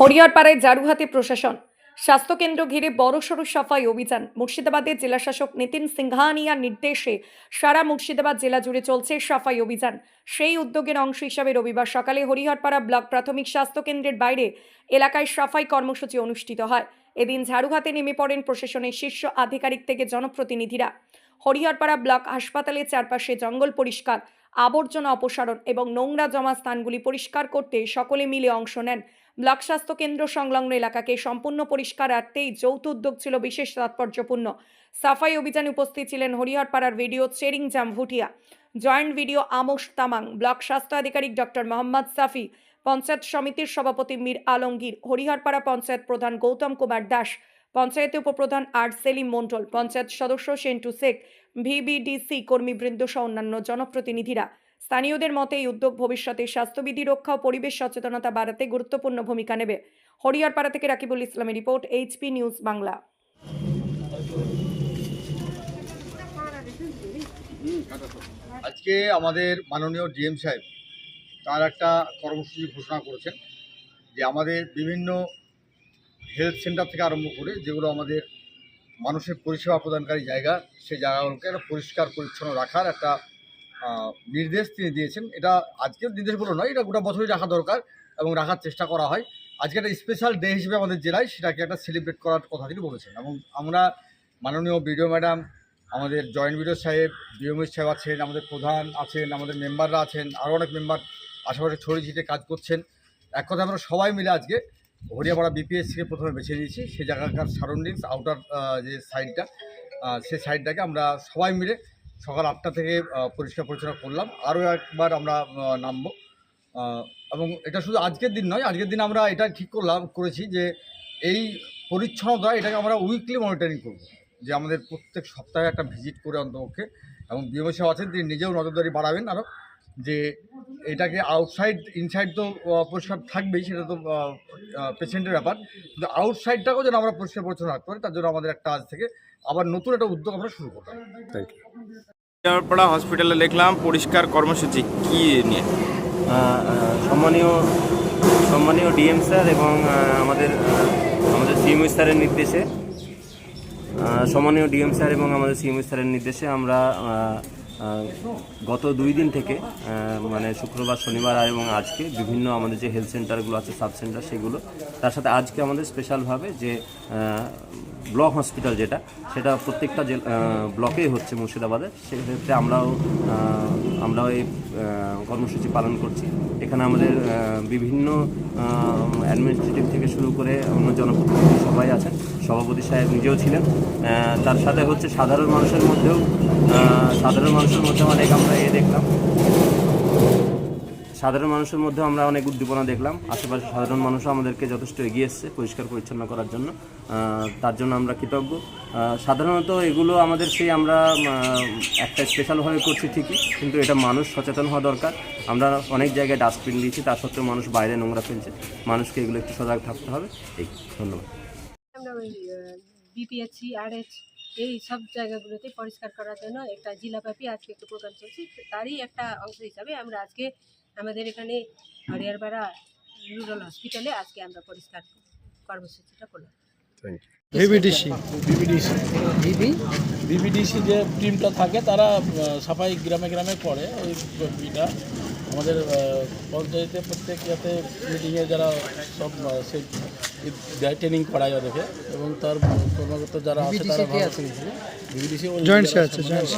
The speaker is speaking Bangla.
হরিহরপাড়ায় জারুহাতে প্রশাসন। স্বাস্থ্যকেন্দ্র ঘিরে বড়সড় সাফাই অভিযান। মুর্শিদাবাদের জেলাশাসক নিতিন সিংহানিয়ার নির্দেশে সারা মুর্শিদাবাদ জেলা জুড়ে চলছে সাফাই অভিযান। সেই উদ্যোগের অংশ হিসাবে রবিবার সকালে হরিহরপাড়া ব্লক প্রাথমিক স্বাস্থ্যকেন্দ্রের বাইরে এলাকায় সাফাই কর্মসূচি অনুষ্ঠিত হয়। এদিন ঝাড়ুহাতে নেমে পড়েন প্রশাসনের শীর্ষ আধিকারিক থেকে জনপ্রতিনিধিরা। হরিহরপাড়া ব্লক হাসপাতালের চারপাশে জঙ্গল পরিষ্কার, আবর্জনা অপসারণ এবং নোংরা জমা স্থানগুলি পরিষ্কার করতে সকলে মিলে অংশ নেন। ব্লক স্বাস্থ্য কেন্দ্র সংলগ্ন এলাকাকে সম্পূর্ণ পরিষ্কার রাখতেই যৌথ উদ্যোগ ছিল বিশেষ তাৎপর্যপূর্ণ। সাফাই অভিযানে উপস্থিত ছিলেন হরিহরপাড়ার BDO Chering Jam Bhutia joint BDO Amos Tamang, block স্বাস্থ্য আধিকারিক ডক্টর মোহাম্মদ সাফি, পঞ্চায়েত সমিতির সভাপতি মীর আলমগীর, হরিহরপাড়া পঞ্চায়েত প্রধান গৌতম কুমার দাস, পঞ্চায়েতে উপপ্রধান আর সেলিম মণ্ডল, পঞ্চায়েত সদস্য সেন্টু শেখ, ভিবিডিসি কর্মীবৃন্দ সহ অন্যান্য জনপ্রতিনিধিরা। স্থানীয়দের মতে, এই উদ্যোগ ভবিষ্যতে স্বাস্থ্যবিধি রক্ষা ও পরিবেশ সচেতনতা বাড়াতে গুরুত্বপূর্ণ ভূমিকা নেবে। হরিয়ারপাড়া থেকে রাকিবুল ইসলামের রিপোর্ট, এইচপি নিউজ বাংলা। আজকে আমাদের মাননীয় ডিএম সাহেব তার একটা কর্মসূচি ঘোষণা করেছেন যে আমাদের বিভিন্ন হেলথ সেন্টার থেকে আরম্ভ করে যেগুলো আমাদের মানুষের পরিষেবা প্রদানকারী জায়গা, সেই জায়গাগুলোকে একটা পরিষ্কার, পরিচ্ছন্ন রাখার একটা নির্দেশ তিনি দিয়েছেন। এটা আজকের নির্দেশগুলো নয়, এটা গোটা বছরই রাখা দরকার এবং রাখার চেষ্টা করা হয়। আজকে একটা স্পেশাল ডে হিসেবে আমাদের জেলায় সেটাকে একটা সেলিব্রেট করার কথা তিনি বলেছেন এবং আমরা মাননীয় বিডিও ম্যাডাম আমাদের জয়েন্ট বিডিও সাহেব ডিএমএস সাহেব আছেন, আমাদের প্রধান আছেন, আমাদের মেম্বাররা আছেন, আরও অনেক মেম্বার আশেপাশে ছড়িয়ে ছিটে কাজ করছেন। এক কথা আমরা সবাই মিলে আজকে হরিয়াপাড়া বিপিএসসিকে প্রথমে বেছে নিয়েছি। সেই জায়গাকার সারাউন্ডিংস আউটার যে সাইডটা সেই সাইডটাকে আমরা সবাই মিলে সকাল আটটা থেকে পরিষ্কার পরিচ্ছন্ন করলাম। আরও একবার আমরা নামব। এবং এটা শুধু আজকের দিন নয়, আজকের দিন আমরা এটা ঠিক করলাম, করেছি যে এই পরিচ্ছন্নতা, এটাকে আমরা উইকলি মনিটরিং করব। যে আমাদের প্রত্যেক সপ্তাহে একটা ভিজিট করে অন্তপক্ষে। এবং সাহেব আছেন, তিনি নিজেও নজরদারি বাড়াবেন আরও। যে এটাকে আউটসাইড ইনসাইড তো পরিষ্কার থাকবেই সেটা তো পেশেন্টের ব্যাপার। কিন্তু আউটসাইডটাকেও যেন আমরা পরিষ্কার পরিচ্ছন্ন রাখতে পারি তার জন্য আমাদের একটা আজ থেকে আবার নতুন একটা উদ্যোগ আমরা শুরু করলাম পাড়া হসপিটালে দেখলাম পরিষ্কার কর্মসূচি কি নিয়ে? সম্মানীয় সম্মানীয় ডিএম স্যার এবং আমাদের আমাদের সিএমও স্যারের নির্দেশে সম্মানীয় ডিএম স্যার এবং আমাদের সিএমও স্যারের নির্দেশে আমরা গত দুই দিন থেকে মানে শুক্রবার, শনিবার আর এবং আজকে বিভিন্ন আমাদের যে হেলথ সেন্টারগুলো আছে সাব সেন্টার সেগুলো, তার সাথে আজকে আমাদের স্পেশালভাবে যে ব্লক হসপিটাল যেটা, সেটা প্রত্যেকটা ব্লকেই হচ্ছে মুর্শিদাবাদের সেক্ষেত্রে আমরাও আমরাও এই কর্মসূচি পালন করছি। এখানে আমাদের বিভিন্ন অ্যাডমিনিস্ট্রেটিভ থেকে শুরু করে অন্য জনপ্রতিনিধি সবাই আছেন। সভাপতি সাহেব নিজেও ছিলেন। তার সাথে হচ্ছে সাধারণ মানুষের মধ্যেও সাধারণ মানুষের মধ্যেও অনেক আমরা এ দেখলাম। সাধারণ মানুষের মধ্যে আমরা অনেক উদ্দীপনা দেখলাম। আশেপাশে সাধারণ মানুষও আমাদেরকে যথেষ্ট এগিয়ে এসছে পরিষ্কার পরিচ্ছন্ন করার জন্য। তার জন্য আমরা কৃতজ্ঞ। সাধারণত এগুলো আমাদের সেই আমরা একটা স্পেশালভাবে করছি ঠিকই, কিন্তু এটা মানুষ সচেতন হওয়া দরকার। আমরা অনেক জায়গায় ডাস্টবিন দিয়েছি, তা সত্ত্বেও মানুষ বাইরে নোংরা ফেলছে। মানুষকে এগুলো একটু সজাগ থাকতে হবে। এই, ধন্যবাদ। ওই বিপিএসসি আরএচ এই সব জায়গাগুলোতে পরিষ্কার করার জন্য একটা জেলাব্যাপী আজকে একটা প্রোগ্রাম চলছে। তারই একটা অংশ হিসাবে আমরা আজকে আমাদের এখানে হরিয়ারপাড়া রুরাল হসপিটালে আজকে আমরা পরিষ্কার কর্মসূচিটা করলাম। ভিবিডিসি ভিবিডিসি ভিবিডিসি যে টিমটা থাকে তারা সাফাই গ্রামে গ্রামে করে ওই ইটা আমাদের পঞ্চায়েতে প্রত্যেক যাতে মিটিংয়ে যারা সব আহ, সে ই দেয় ট্রেনিং করায় ওদেরকে এবং তার কর্মকর্ত যারা আছে তারা বিবিডিসি জয়েন্ট আছে জয়েন্ট